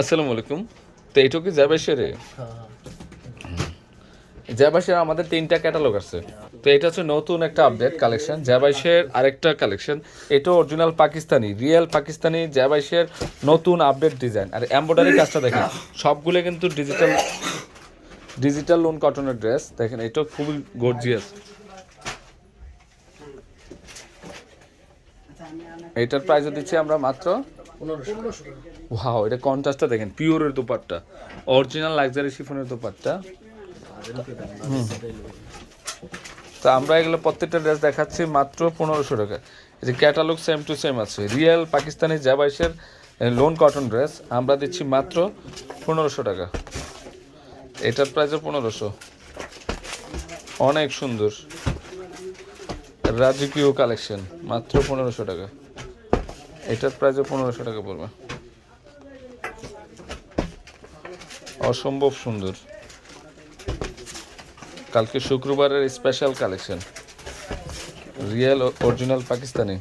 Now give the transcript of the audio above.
আসসালামু আলাইকুম। তো এইটা কি জ্যাবাইশের আমাদের তিনটা ক্যাটালগ আছে। তো এটা হচ্ছে নতুন একটা আপডেট কালেকশন জ্যাবাইশের আরেকটা কালেকশন এটা অরিজিনাল পাকিস্তানি রিয়েল পাকিস্তানি জ্যাবাইশের নতুন আপডেট ডিজাইন আর কাজটা দেখেন সবগুলো কিন্তু ডিজিটাল ডিজিটাল লোন কটনের ড্রেস দেখেন এটা খুবই গর্জিয়াস এইটার প্রাইস দিচ্ছি আমরা মাত্র ওয়াও এটা কন্ট্রাস্টটা দেখেন পিওরের দোপাট্টা। অরিজিনাল লাক্সারি শিফনের দোপাট্টা। হুম। তো আমরা এগুলো প্রত্যেকটা ড্রেস দেখাচ্ছি মাত্র পনেরোশো টাকা। এই যে ক্যাটালগ সেম টু সেম আছে। রিয়েল পাকিস্তানি জাবাইশের লোন কটন ড্রেস আমরা দিচ্ছি মাত্র পনেরোশো টাকা। এটার প্রাইসও পনেরোশো। অনেক সুন্দর। রাজকীয় কালেকশন মাত্র পনেরোশো টাকা। এটার প্রাইসও পনেরোশো টাকা পড়বে। অসম্ভব সুন্দর। কালকে শুক্রবারের special collection real original Pakistani.